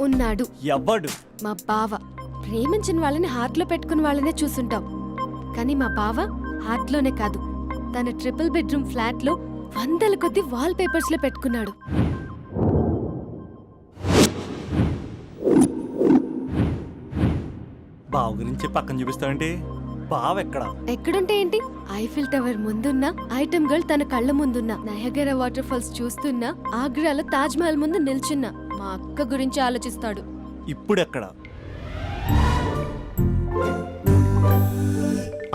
ఉన్నాడు. ఎవ్వడు మా బావ. ప్రేమించిన వాళ్ళని హార్ట్లో పెట్టుకున్న వాళ్ళనే చూసుంటాం. కానీ మా బావ హార్ట్లోనే కాదు. తన ట్రిపుల్ బెడ్రూమ్ ఫ్లాట్లో వందల కొద్ది వాల్ పేపర్స్లో పెట్టుకున్నాడు. బావ గురించి పక్కన చూపిస్తావంటే? బావ ఎక్కడ? ఎక్కడుంటే ఏంటి? ఐఫిల్ టవర్ ముందున్న ఐటమ్ గర్ల్ తన కళ్ళ ముందున్న నయగర వాటర్ ఫాల్స్ చూస్తున్నా ఆగ్రాలో తాజ్ మహల్ ముందు నిల్చున్నా. మా అక్క గురించి ఆలోచిస్తాడు. ఇప్పుడు ఎక్కడ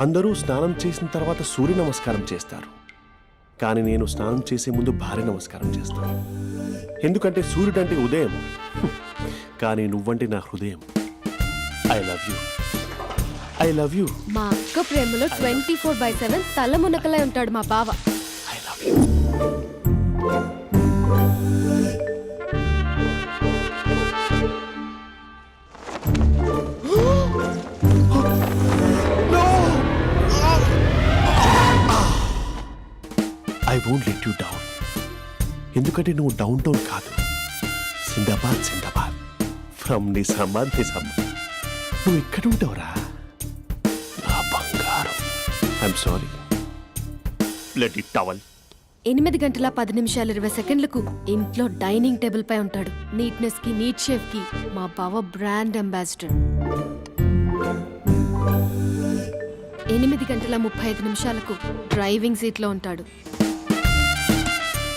అందరూ స్నానం చేసిన తర్వాత సూర్య నమస్కారం చేస్తారు. కానీ నేను స్నానం చేసే ముందు భార్య నమస్కారం చేస్తాను. ఎందుకంటే సూర్యుడు అంటే ఉదయం. కానీ నువ్వంటే నా హృదయం I love you I love you మా అక్క ప్రేమలో ట్వంటీ ఫోర్ బై సెవెన్ తల మునకలై ఉంటాడు మా బావ. I love you won't let you down ఎందుకంటే నువ్వు డౌన్ టౌన్ కాదు. Sindbad Sindbad from Nizamabad Nizamabad నువ్వు ఇక్కడ ఉంటావురా? నా బంగారం. I'm sorry let it towel ఎనిమిది గంటల పది నిమిషాలు ఇరవై సెకండ్లకు ఇంట్లో డైనింగ్ టేబుల్ పై ఉంటాడు. నీట్నెస్కి నీట్ షేఫ్కి మా బావ బ్రాండ్ అంబాసిడర్. ఎనిమిది గంటల ముప్పై ఐదు నిమిషాలకు డ్రైవింగ్ సీట్లో ఉంటాడు.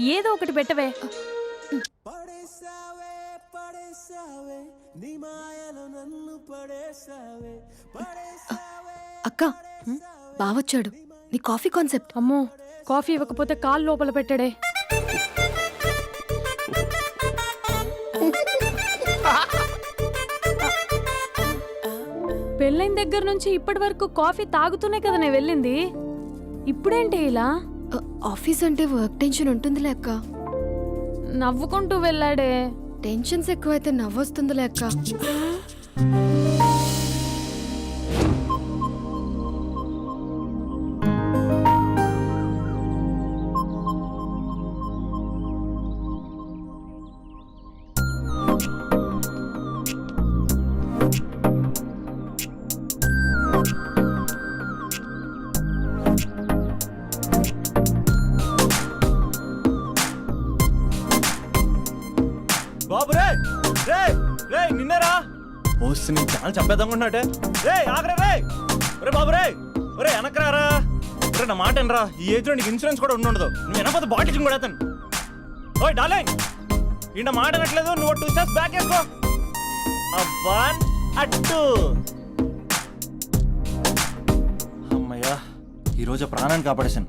ఏదో ఒకటి పెట్టవే. అక్క బావొచ్చాడు. నీ కాఫీ కాన్సెప్ట్. అమ్మో కాఫీ ఇవ్వకపోతే కాలు లోపల పెట్టాడే. పెళ్ళైన దగ్గర నుంచి ఇప్పటి వరకు కాఫీ తాగుతూనే కదా నేను వెళ్ళింది. ఇప్పుడేంటి ఇలా? ఆఫీస్ అంటే వర్క్ టెన్షన్ ఉంటుందిలే అక్క. నవ్వుకుంటూ వెళ్ళాడే. టెన్షన్స్ ఎక్కువైతే నవ్వొస్తుందిలే అక్క. వస్తే నేను చాలా చంపేద్దామనుకుంటున్నాటే రే ఆగరా రే ఒరే బాబు రే ఒరే వెనకరారా! ఒరే నా మాట అనరా ఈ ఏజ్ నీకు ఇన్సూరెన్స్ కూడా ఉండదు. నువ్వు వెనకపోతే బాటిల్ కూడా అతను ఓయ్ డార్లింగ్! ఈయన మాట అనట్లేదు నువ్వు టూ స్టెప్స్ బ్యాక్ వేసుకో. వన్ అట్టు అమ్మయ్యా ఈరోజు ప్రాణాన్ని కాపాడేశాను.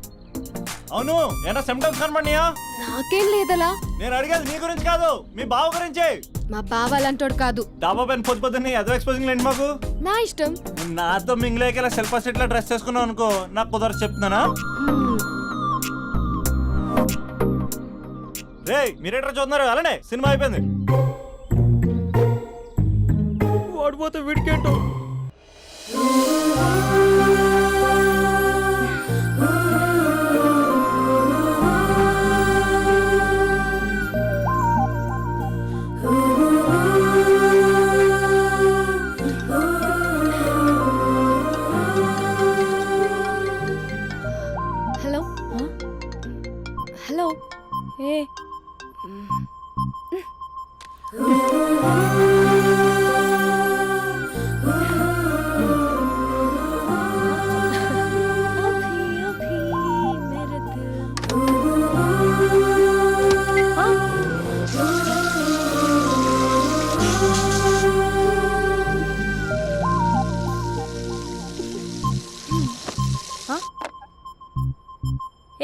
అవును ఏనా సిమ్టమ్స్ కనపడినాయా నాకేం లేదలా. నేను అడిగేది నీ గురించి కాదు మీ బావ గురించి. మా బావ అలాంటోడు కాదు. డాబా పైన పొద్దు పొద్దున్నే ఎదో ఎక్స్పోజింగ్ లేండి మాకు. నా ఇష్టం. నాతో మింగిలేక ఇలా సెల్ఫా సెట్ డ్రెస్ చేసుకున్నావు అనుకో నాకు కుదరదు చెప్తున్నానా. రే మీరేట్రా చూస్తున్నారు? అలానే సినిమా అయిపోయింది. ఓడిపోతే వీడికేంటో?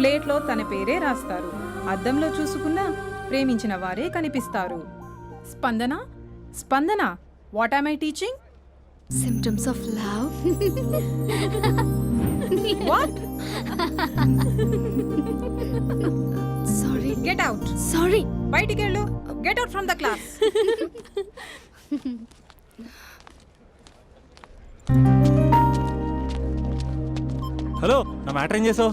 ప్లేట్లో తన పేరే రాస్తారు. అద్దంలో చూసుకున్నా ప్రేమించిన వారే కనిపిస్తారు. Spandana? Spandana what am I teaching symptoms of love what sorry get out sorry బయటికి వెళ్ళు. Get out from the class hello నా మ్యాటర్ ఏం చేసావు?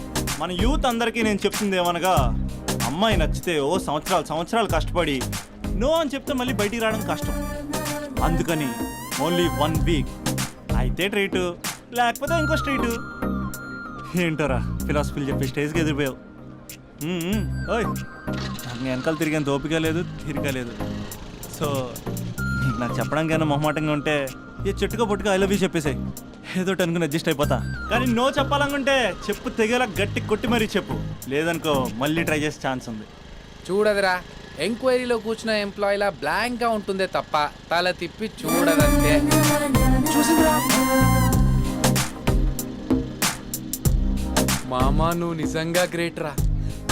మన యూత్ అందరికీ నేను చెప్తుంది ఏమనగా అమ్మాయి నచ్చితే ఓ సంవత్సరాలు సంవత్సరాలు కష్టపడి నో అని చెప్తే మళ్ళీ బయటికి రావడం కష్టం. అందుకని ఓన్లీ వన్ వీక్ అయితే ట్రీటు లేకపోతే ఇంకో స్ట్రీటు ఏంటరా ఫిలాసఫీలు చెప్పి స్టేజ్కి ఎదిరిపోయావు. ఓయ్ నాకు వెనకాల తిరిగేంత ఓపిక లేదు తీరిక లేదు. సో నీకు నాకు చెప్పడానికి ఏమైనా మొహమాటంగా ఉంటే ఏ చెట్టుగా పొట్టుగా ఐ లవ్ యూ చెప్పేసాయి. ఏదో అనుకుని అడ్జస్ట్ అయిపోతా. కానీ నో చెప్పాలనుకుంటే చెప్పు తెగేలా గట్టి కొట్టి మరీ చెప్పు. లేదనుకో మళ్ళీ ట్రై చేసే ఛాన్స్ ఉంది. చూడదురా ఎంక్వైరీలో కూర్చున్న ఎంప్లాయీలా బ్లాంక్గా ఉంటుందే తప్ప తల తిప్పి చూడదంతే. చూసిందిరా. మామా నువ్వు నిజంగా గ్రేట్ రా.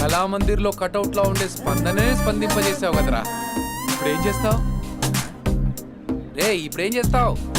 కళామందిర్లో కటౌట్లో ఉండే స్పందనే స్పందింపజేసావు కదరా. ఇప్పుడు ఏం చేస్తావు? రే ఇప్పుడు ఏం చేస్తావు?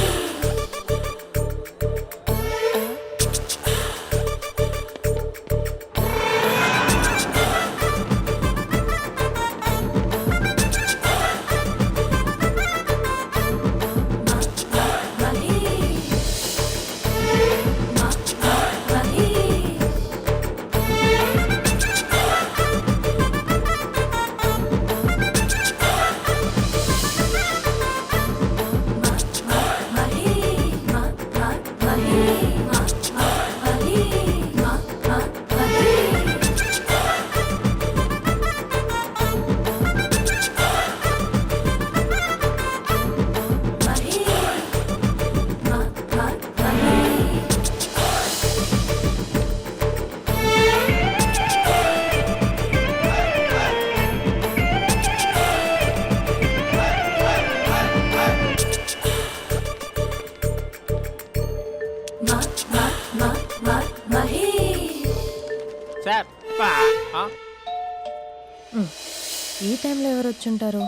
టైంలో ఎవరు వచ్చుంటారు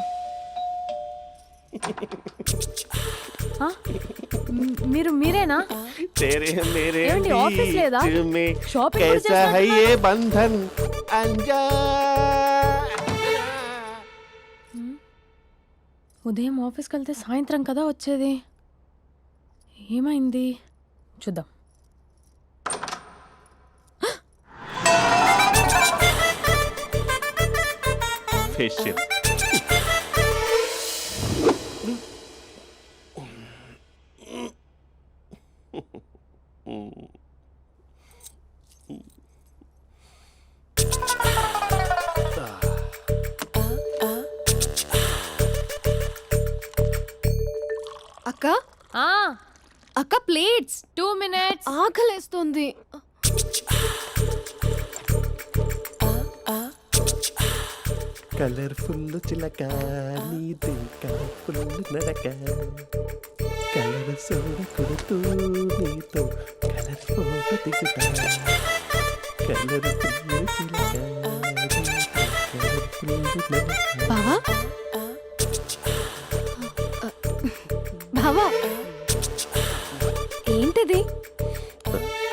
ఆ? మ్, మీరు మీరేనా तेरे मेरे ఏమండి, ఆఫీస్ లేదా? बीच में షాపింగ్ కూడా कैसा है చేసినట్టున్నారు? ये बंधन अंजा ఉదయం ఆఫీస్కి వెళ్తే సాయంత్రం కదా వచ్చేది ఏమైంది చూద్దాం फेशियल మినిట్స్ ఆకలేస్తుంది. కలర్ఫుల్ చిలక నీది కలర్ఫుల్ నడక. కలర్ సోడ కొడుతూ నీతో కలర్ ఫోటో దిగుతా. కలర్ఫుల్ చిలక బావా? బావా?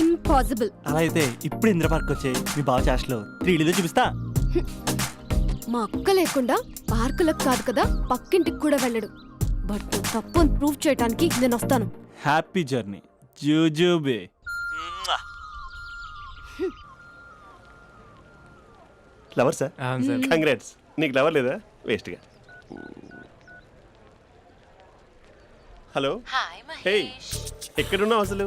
ఇంపాసిబుల్ అలా అయితే ఇప్పుడు ఇందిరా పార్క్ వచ్చే మీ బావ చాష్లో త్రీ ఇల్లు చూపిస్తా. మా అక్క లేకుండా పార్కులకు కాదు కదా పక్కింటికి కూడా వెళ్ళడు. బట్ తప్పు ప్రూవ్ చేయడానికి నేను వస్తాను. హ్యాపీ జర్నీ జూజూబే. లవర్ సార్ అవును సార్ కంగ్రాట్స్ నీకు లవర్ లేదా? వేస్ట్గా హలో హాయ్ హే మహేష్ ఎక్కడున్నావు అసలు?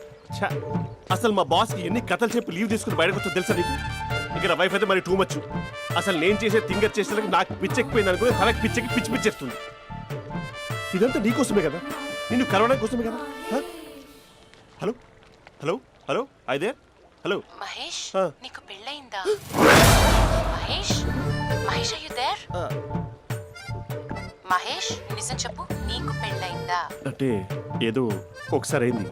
ఛా! అసలు మా బాస్కి ఎన్ని కథలు చెప్పి లీవ్ తీసుకుని బయటకు వచ్చో తెలుసా నీకు? ఇక నా వైఫ్ అయితే మరి టూ మచ్ అసలు నేను చేసే థింగర్ చేసేందుకు నాకు పిచ్చెక్కిపోయింది అనుకుని తనకి పిచ్చెక్కి పిచ్చి పిచ్చేస్తుంది ఇదంతా నీకోసమే కదా? నిన్ను కరోనా కోసమే కదా? హ? హలో? హలో? హలో? అయితే హలో? మహేష్ ఆ. నీకు పెళ్ళయిందా? మహేష్ మహేష్ అయ్యూ దేర్ ఆ. మహేష్ నిజం చెప్పు నీకు పెళ్ళయిందా? అంటే ఏదో ఒకసారి అయింది.